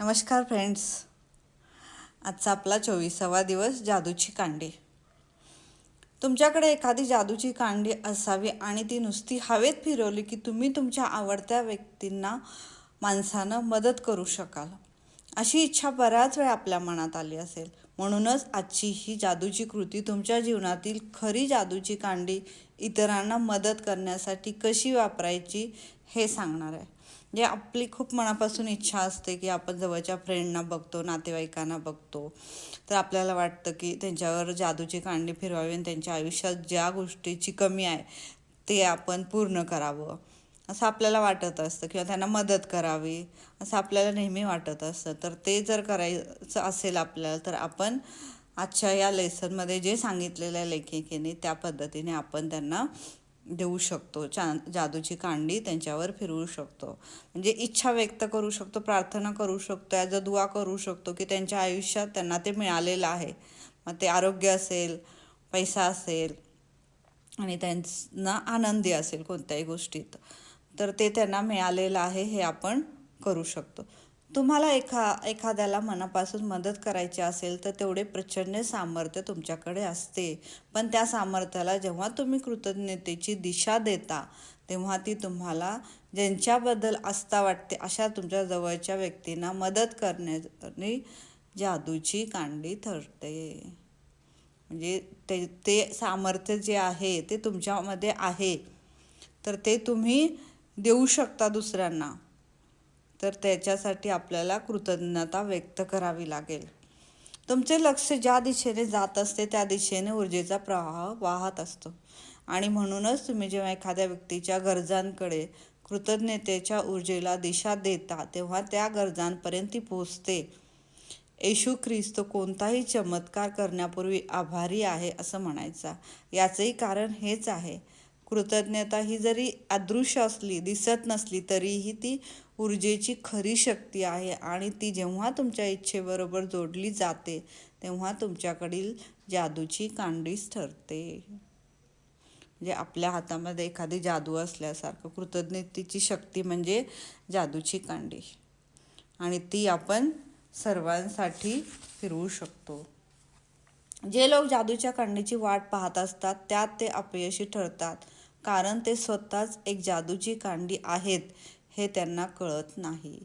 नमस्कार फ्रेंड्स. आजचा आपला चोवीसावा दिवस जादूची कांडी. तुमच्याकडे एखादी जादूची कांडी असावी आणि ती नुसती हवेत फिरवली की तुम्ही तुमच्या आवडत्या व्यक्तींना माणसानं मदत करू शकाल. अशी इच्छा बऱ्याच वेळा आपल्या मनात आली असेल. म्हणूनच आजची ही जादूची कृती तुमच्या जीवनातील खरी जादूची कांडी इतरांना मदत करण्यासाठी कशी वापरायची हे सांगणार आहे. जे आपली खूप मनापासून इच्छा असते की आपण जवळच्या फ्रेंडना बघतो नातेवाईकांना बघतो. तर आपल्याला वाटतं की त्यांच्यावर जादूची कांडी फिरवावी आणि त्यांच्या आयुष्यात ज्या गोष्टीची कमी आहे ते आपण पूर्ण करावं. असं आपल्याला वाटत असतं किंवा त्यांना मदत करावी असं आपल्याला नेहमी वाटत असतं. तर ते जर करायचं असेल आपल्याला तर आपण आजच्या या लेसनमध्ये जे सांगितलेलं आहे लेखिकेने त्या पद्धतीने आपण त्यांना देऊ शकतो. चा जादूची कांडी त्यांच्यावर फिरवू शकतो. म्हणजे इच्छा व्यक्त करू शकतो प्रार्थना करू शकतो ॲज अ दुवा करू शकतो की त्यांच्या आयुष्यात त्यांना ते मिळालेलं आहे. मग ते आरोग्य असेल पैसा असेल आणि त्यांना आनंदी असेल कोणत्याही गोष्टीत. तर ते त्यांना मिळालेलं आहे हे आपण करू शकतो. तुम्हाला एखा एखाद्याला मनापासून मदत करायची असेल तर तेवढे प्रचंड सामर्थ्य तुमच्याकडे असते. पण त्या सामर्थ्याला जेव्हा तुम्ही कृतज्ञतेची दिशा देता तेव्हा ती तुम्हाला ज्यांच्याबद्दल आस्था वाटते अशा तुमच्या जवळच्या व्यक्तींना मदत करण्याने जादूची कांडी ठरते म्हणजे ते ते सामर्थ्य जे आहे ते तुमच्यामध्ये आहे. तर ते तुम्ही देऊ शकता दुसऱ्यांना. तर त्याच्यासाठी आपल्याला कृतज्ञता व्यक्त करावी लागेल. तुमचे लक्ष ज्या दिशेने जात असते त्या दिशेने ऊर्जेचा प्रवाह वाहत असतो. आणि म्हणूनच तुम्ही जेव्हा एखाद्या व्यक्तीच्या गरजांकडे कृतज्ञतेच्या ऊर्जेला दिशा देता तेव्हा त्या गरजांपर्यंत ती पोचते येशू ख्रिस्त कोणताही चमत्कार करण्यापूर्वी आभारी आहे असं म्हणायचा. याचंही कारण हेच आहे. कृतज्ञता ही जरी अदृश्य असली दिसत नसली तरीही ती ऊर्जेची खरी शक्ती आहे आणि ती जेव्हा तुमच्या इच्छेबरोबर जोडली जाते तेव्हा तुमच्याकडील जादूची कांडीच ठरते. म्हणजे आपल्या हातामध्ये एखादी जादू असल्यासारखं कृतज्ञतेची शक्ती म्हणजे जादूची कांडी. आणि ती आपण सर्वांसाठी फिरवू शकतो. जे लोक जादूच्या कांडीची वाट पाहत असतात त्यात ते अपयशी ठरतात. कारण ते स्वतःच एक जादूची कांडी आहेत हे त्यांना कळत नाही.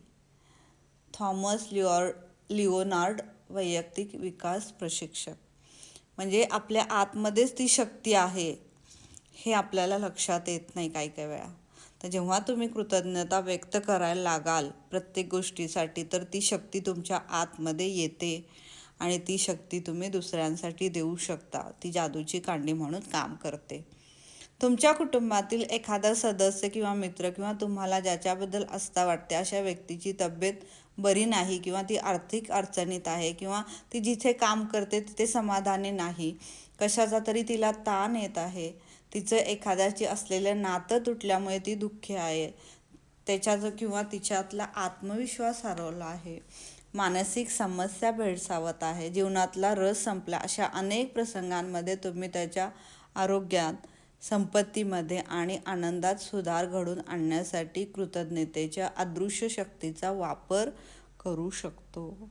थॉमस लिओर लिओनार्ड वैयक्तिक विकास प्रशिक्षक. म्हणजे आपल्या आतमध्येच ती शक्ती आहे हे आपल्याला लक्षात येत नाही काही काही वेळा. तर जेव्हा तुम्ही कृतज्ञता व्यक्त करायला लागाल प्रत्येक गोष्टीसाठी तर ती शक्ती तुमच्या आतमध्ये येते आणि ती शक्ती तुम्ही दुसऱ्यांसाठी देऊ शकता. ती जादूची कांडी म्हणून काम करते. तुमच्या कुटुंबातील एखादा सदस्य किंवा मित्र किंवा तुम्हाला ज्याच्याबद्दल आस्था वाटते अशा व्यक्तीची तब्येत बरी नाही किंवा ती आर्थिक अडचणीत आहे किंवा ती जिथे काम करते तिथे समाधानी नाही कशाचा तरी तिला ताण येत आहे तिचं एखाद्याची असलेलं नातं तुटल्यामुळे ती दुःखी आहे त्याच्याचं किंवा तिच्यातला आत्मविश्वास हरवला आहे मानसिक समस्या भेडसावत आहे जीवनातला रस संपला अशा अनेक प्रसंगांमध्ये तुम्ही त्याच्या आरोग्यात संपत्तीमध्ये आणि आनंदात सुधार घडून आणण्यासाठी कृतज्ञतेच्या अदृश्य शक्तीचा वापर करू शकतो.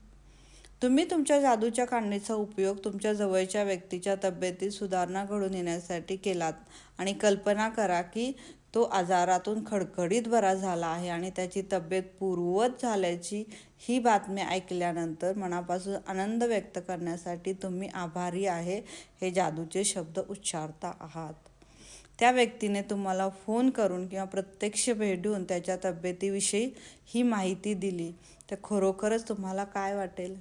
तुम्ही तुमच्या जादूच्या काढणीचा उपयोग तुमच्या जवळच्या व्यक्तीच्या तब्येतीत सुधारणा घडून येण्यासाठी केलात आणि कल्पना करा की तो आजारातून खडखडीत बरा झाला आहे आणि त्याची तब्येत पूर्ववत झाल्याची ही बातमी ऐकल्यानंतर मनापासून आनंद व्यक्त करण्यासाठी तुम्ही आभारी आहे हे जादूचे शब्द उच्चारता आहात. त्या व्यक्तीने तुम्हाला फोन करून किंवा प्रत्यक्ष भेटून त्याच्या तब्येतीविषयी ही माहिती दिली. तर खरोखरच तुम्हाला काय वाटेल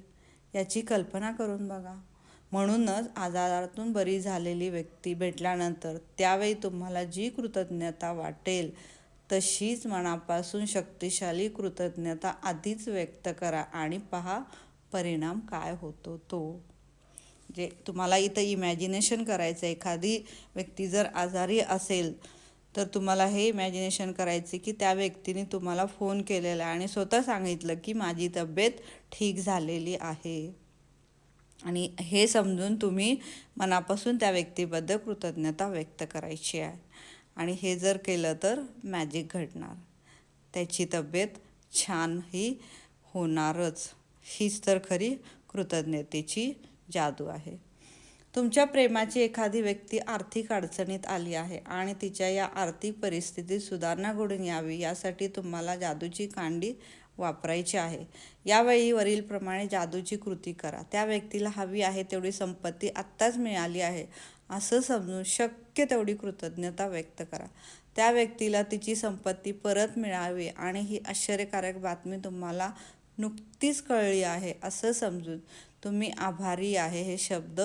याची कल्पना करून बघा. म्हणूनच आजारातून बरी झालेली व्यक्ती भेटल्यानंतर त्यावेळी तुम्हाला जी कृतज्ञता वाटेल तशीच मनापासून शक्तिशाली कृतज्ञता आधीच व्यक्त करा आणि पहा परिणाम काय होतो तो. जे तुम्हाला इथं इमॅजिनेशन करायचं आहे. एखादी व्यक्ती जर आजारी असेल तर तुम्हाला हे इमॅजिनेशन करायचे की त्या व्यक्तीने तुम्हाला फोन केलेला आहे आणि स्वतः सांगितलं की माझी तब्येत ठीक झालेली आहे. आणि हे समजून तुम्ही मनापासून त्या व्यक्तीबद्दल कृतज्ञता व्यक्त करायची आहे. आणि हे जर केलं तर मॅजिक घडणार. त्याची तब्येत छानही होणारच. हीच तर खरी कृतज्ञतेची जादू आहे. तुमच्या प्रेमाची एखादी व्यक्ती आर्थिक अडचणीत आली आहे आणि तिच्या या आर्थिक परिस्थितीत सुधारणा घडून यावी यासाठी तुम्हाला जादूची कांडी वापरायची आहे. यावेळी वरीलप्रमाणे जादूची कृती करा. त्या व्यक्तीला हवी आहे तेवढी संपत्ती आत्ताच मिळाली आहे असं समजून शक्य तेवढी कृतज्ञता व्यक्त करा. त्या व्यक्तीला तिची संपत्ती परत मिळावी आणि ही आश्चर्यकारक बातमी तुम्हाला नुकतीच कळली आहे असं समजून तुम्ही आभारी आहे हे शब्द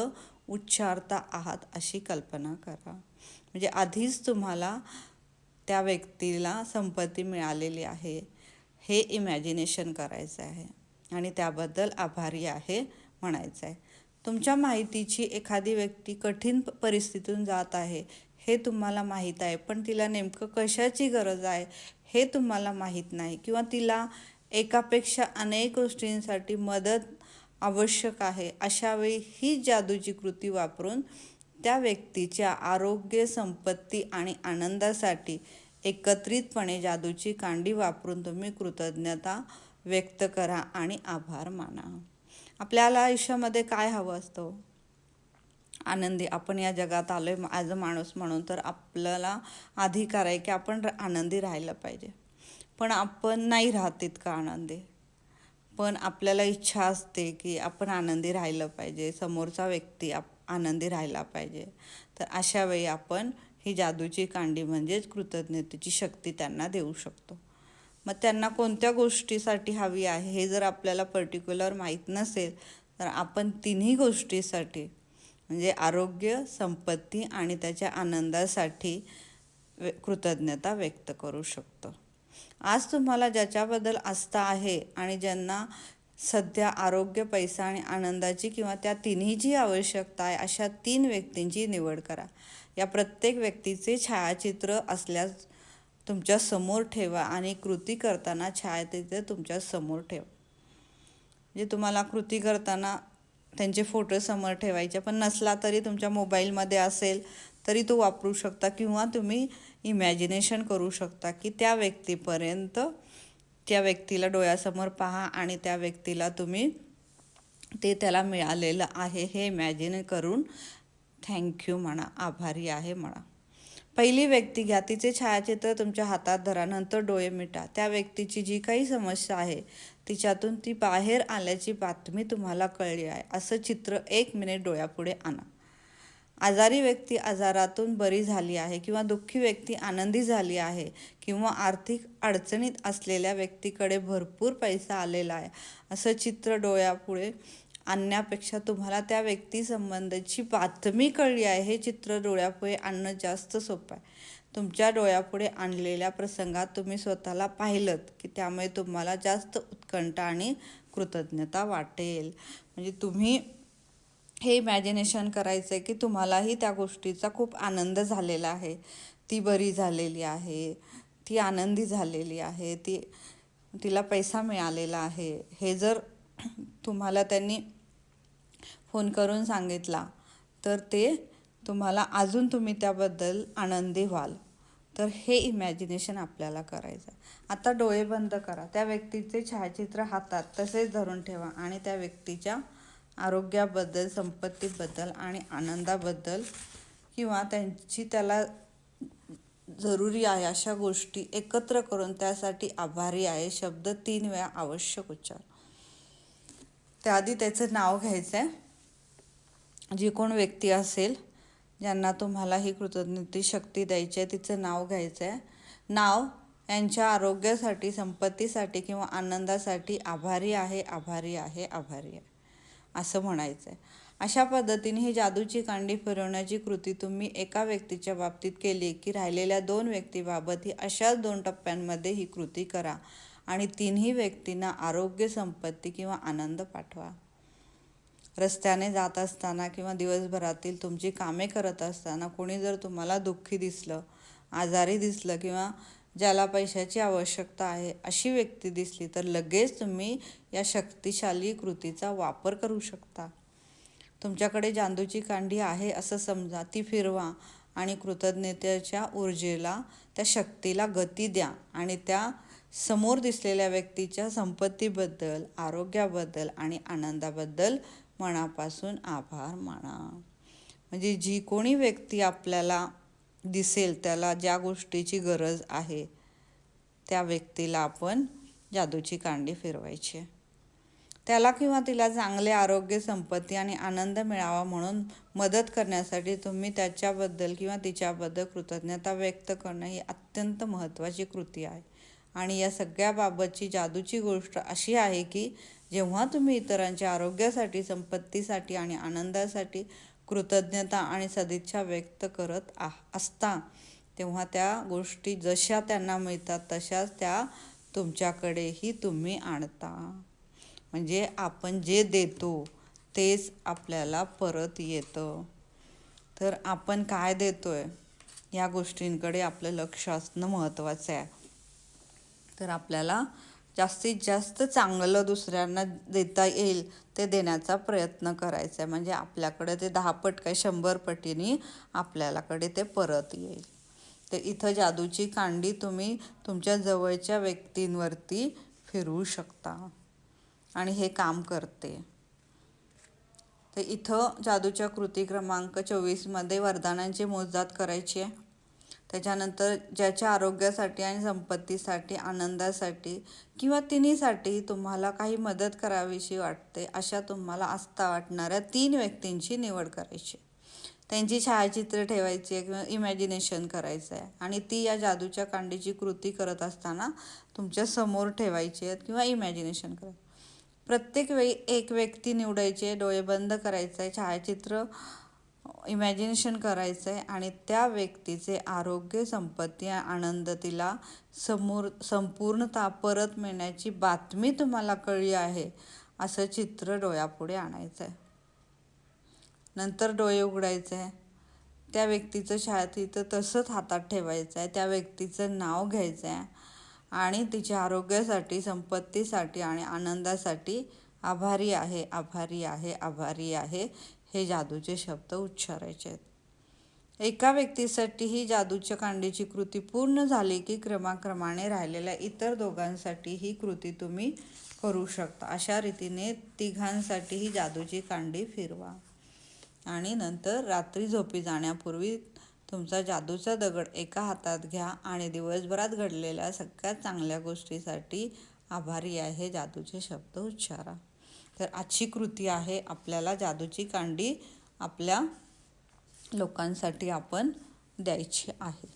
उच्चारता आहात अशी कल्पना करा. म्हणजे आधीच तुम्हाला त्या व्यक्तीला संपत्ती मिळालेली आहे हे इमॅजिनेशन करायचं आहे आणि त्याबद्दल आभारी आहे म्हणायचं आहे. तुमच्या माहितीची एखादी व्यक्ती कठीण परिस्थितीतून जात आहे हे तुम्हाला माहीत आहे पण तिला नेमकं कशाची गरज आहे हे तुम्हाला माहीत नाही किंवा तिला एकापेक्षा अनेक गोष्टींसाठी मदत आवश्यक आहे. अशावेळी ही जादूची कृती वापरून त्या व्यक्तीच्या आरोग्य संपत्ती आणि आनंदासाठी एकत्रितपणे जादूची कांडी वापरून तुम्ही कृतज्ञता व्यक्त करा आणि आभार माना. आपल्याला आयुष्यामध्ये काय हवं असतं? आनंदी आपण या जगात आलो आहे ॲज अ माणूस म्हणून तर आपल्याला अधिकार आहे की आपण आनंदी राहायला पाहिजे. पण आपण नाही राहत इतका आनंदी. पण आपल्याला इच्छा असते की आपण आनंदी राहिलं पाहिजे समोरचा व्यक्ती आप आनंदी राहिला पाहिजे. तर अशा वेळी आपण ही जादूची कांडी म्हणजेच कृतज्ञतेची शक्ती त्यांना देऊ शकतो. मग त्यांना कोणत्या गोष्टीसाठी हवी आहे हे जर आपल्याला पर्टिक्युलर माहीत नसेल तर आपण तिन्ही गोष्टीसाठी म्हणजे आरोग्य संपत्ती आणि त्याच्या आनंदासाठी कृतज्ञता व्यक्त करू शकतो. आज तुम्हाला ज्याच्याबद्दल आस्था आहे आणि ज्यांना सध्या आरोग्य पैसा आणि आनंदाची किंवा त्या तिन्हीची आवश्यकता आहे अशा तीन व्यक्तींची निवड करा. या प्रत्येक व्यक्तीचे छायाचित्र असल्यास तुमच्यासमोर ठेवा आणि कृती करताना छायाचित्र तुमच्यासमोर ठेवा. म्हणजे तुम्हाला कृती करताना त्यांचे फोटो समोर ठेवायचे पण नसला तरी तुमच्या मोबाईलमध्ये असेल तरी तो वापरू शकता किंवा तुम्ही इमॅजिनेशन करू शकता की त्या व्यक्तीपर्यंत त्या व्यक्तीला डोळ्यासमोर पहा आणि त्या व्यक्तीला तुम्ही ते त्याला मिळालेलं आहे हे इमॅजिन करून थँक्यू म्हणा आभारी आहे म्हणा. पहिली व्यक्ती घ्या तिचे छायाचित्र तुमच्या हातात धरा नंतर डोळे मिटा. त्या व्यक्तीची जी काही समस्या आहे तिच्यातून ती बाहेर आल्याची बातमी तुम्हाला कळली आहे. असं चित्र एक मिनिट डोळ्यापुढे आणा. आजारी व्यक्ती आजारातून बरी झाली आहे किंवा दुःखी व्यक्ती आनंदी झाली आहे किंवा आर्थिक अडचणीत असलेल्या व्यक्तीकडे भरपूर पैसा आलेला आहे असं चित्र डोळ्यापुढे आणण्यापेक्षा तुम्हाला त्या व्यक्तीसंबंधाची बातमी कळली आहे हे चित्र डोळ्यापुढे आणणं जास्त सोपं आहे. तुमच्या डोळ्यापुढे आणलेल्या प्रसंगात तुम्ही स्वतःला पाहिलं की त्यामुळे तुम्हाला जास्त उत्कंठ आणि कृतज्ञता वाटेल. म्हणजे तुम्ही हे इमॅजिनेशन करायचं आहे की तुम्हालाही त्या गोष्टीचा खूप आनंद झालेला आहे. ती बरी झालेली आहे ती आनंदी झालेली आहे ती तिला पैसा मिळालेला आहे. हे जर तुम्हाला त्यांनी फोन करून सांगितला तर ते तुम्हाला अजून तुम्ही त्याबद्दल आनंदी व्हाल. तर हे इमॅजिनेशन आपल्याला करायचं आता डोळे बंद करा. त्या व्यक्तीचे छायाचित्र हातात तसेच धरून ठेवा आणि त्या व्यक्तीच्या आरोग्याबद्दल संपत्तीबद्दल आणि आनंदाबद्दल किंवा त्यांची त्याला जरुरी आहे अशा गोष्टी एकत्र करून त्यासाठी आभारी आहे शब्द तीन वेळा आवश्यक उच्चार. त्याआधी त्याचं नाव घ्यायचं आहे जी कोण व्यक्ती असेल ज्यांना तुम्हाला ही कृतज्ञती शक्ती द्यायची आहे तिचं नाव घ्यायचं आहे नाव यांच्या आरोग्यासाठी संपत्तीसाठी किंवा आनंदासाठी आभारी आहे आभारी आहे आभारी आहे. असं म्हणायचं आहे अशा पद्धतीने ही जादूची कांडी फिरवण्याची कृती तुम्ही एका व्यक्तीच्या बाबतीत केली की राहिलेल्या दोन व्यक्तीबाबत ही अशाच दोन टप्प्यांमध्ये ही कृती करा आणि तिन्ही व्यक्तींना आरोग्य संपत्ती किंवा आनंद पाठवा. रस्त्याने जात असताना किंवा दिवसभरातील तुमची कामे करत असताना कोणी जर तुम्हाला दुःखी दिसलं आजारी दिसलं किंवा ज्याला पैशाची आवश्यकता आहे अशी व्यक्ती दिसली तर लगेच तुम्ही या शक्तिशाली कृतीचा वापर करू शकता. तुमच्याकडे जादूची कांडी आहे असं समजा ती फिरवा आणि कृतज्ञतेच्या ऊर्जेला त्या शक्तीला गती द्या आणि त्या समोर दिसलेल्या व्यक्तीच्या संपत्तीबद्दल आरोग्याबद्दल आणि आनंदाबद्दल मनापासून आभार माना. म्हणजे जी कोणी व्यक्ती आपल्याला दिसेल त्याला ज्या गोष्टीची गरज आहे त्या व्यक्तीला आपण जादूची कांडी फिरवायची. त्याला किंवा तिला चांगले आरोग्य संपत्ती आणि आनंद मिळावा म्हणून मदत करण्यासाठी तुम्ही त्याच्याबद्दल किंवा तिच्याबद्दल कृतज्ञता व्यक्त करणं ही अत्यंत महत्त्वाची कृती आहे. आणि या सगळ्याबाबतची जादूची गोष्ट अशी आहे की जेव्हा तुम्ही इतरांच्या आरोग्यासाठी संपत्तीसाठी आणि आनंदासाठी कृतज्ञता आणि सदिच्छा व्यक्त करत आ असता. तेव्हा त्या गोष्टी जशा त्यांना मिळतात तशाच त्या तुमच्याकडेही तुम्ही आणता. म्हणजे आपण जे देतो तेच आपल्याला परत येतं. तर आपण काय देतोय? या गोष्टींकडे आपलं लक्ष असणं महत्त्वाचं आहे. तर आपल्याला जास्तीत जास्त चांगलं दुसऱ्यांना देता येईल ते देण्याचा प्रयत्न करायचा आहे. म्हणजे आपल्याकडे ते दहा पट काय शंभर पटीने आपल्याकडे ते परत येईल. तर इथं जादूची कांडी तुम्ही तुमच्या जवळच्या व्यक्तींवरती फिरवू शकता आणि हे काम करते. तर इथं जादूच्या कृती क्रमांक चोवीसमध्ये वरदानांची मोजदात करायची आहे. त्याच्यानंतर ज्याच्या आरोग्यासाठी आणि संपत्तीसाठी आनंदासाठी किंवा तिन्हीसाठी तुम्हाला काही मदत करावीशी वाटते अशा तुम्हाला आस्था वाटणाऱ्या तीन व्यक्तींची निवड करायची त्यांची छायाचित्र ठेवायची आहे किंवा इमॅजिनेशन करायचं आहे. आणि ती या जादूच्या कांडीची कृती करत असताना तुमच्यासमोर ठेवायची आहेत किंवा इमॅजिनेशन करायचं प्रत्येक वेळी एक व्यक्ती निवडायची डोळे बंद करायचं आहे छायाचित्र इमॅजिनेशन करायचं आहे आणि त्या व्यक्तीचे आरोग्य संपत्ती आनंद तिला समोर संपूर्णता परत मिळण्याची बातमी तुम्हाला कळली आहे असं चित्र डोळ्यापुढे आणायचं आहे नंतर डोळे उघडायचे. आहे त्या व्यक्तीचं छायाचित्र तसंच हातात ठेवायचं आहे त्या व्यक्तीचं नाव घ्यायचं आहे आणि तिच्या आरोग्यासाठी संपत्तीसाठी आणि आनंदासाठी आभारी आहे आभारी आहे आभारी आहे हे जादूचे शब्द उच्चारायचे आहेत. एका व्यक्तीसाठी ही जादूच्या कांडीची कृती पूर्ण झाली की क्रमाक्रमाने राहिलेल्या इतर दोघांसाठी ही कृती तुम्ही करू शकता. अशा रीतीने तिघांसाठी ही जादूची कांडी फिरवा. आणि नंतर रात्री झोपी जाण्यापूर्वी तुमचा जादूचा दगड एका हातात घ्या आणि दिवसभरात घडलेल्या सगळ्यात चांगल्या गोष्टीसाठी आभारी आहे जादूचे शब्द उच्चारा. तर आजची कृती आहे आपल्याला जादूची कांडी आपल्या लोकांसाठी आपण द्यायची आहे.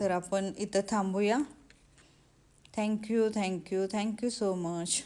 तर आपण इथं थांबूया. Thank you thank you thank you so much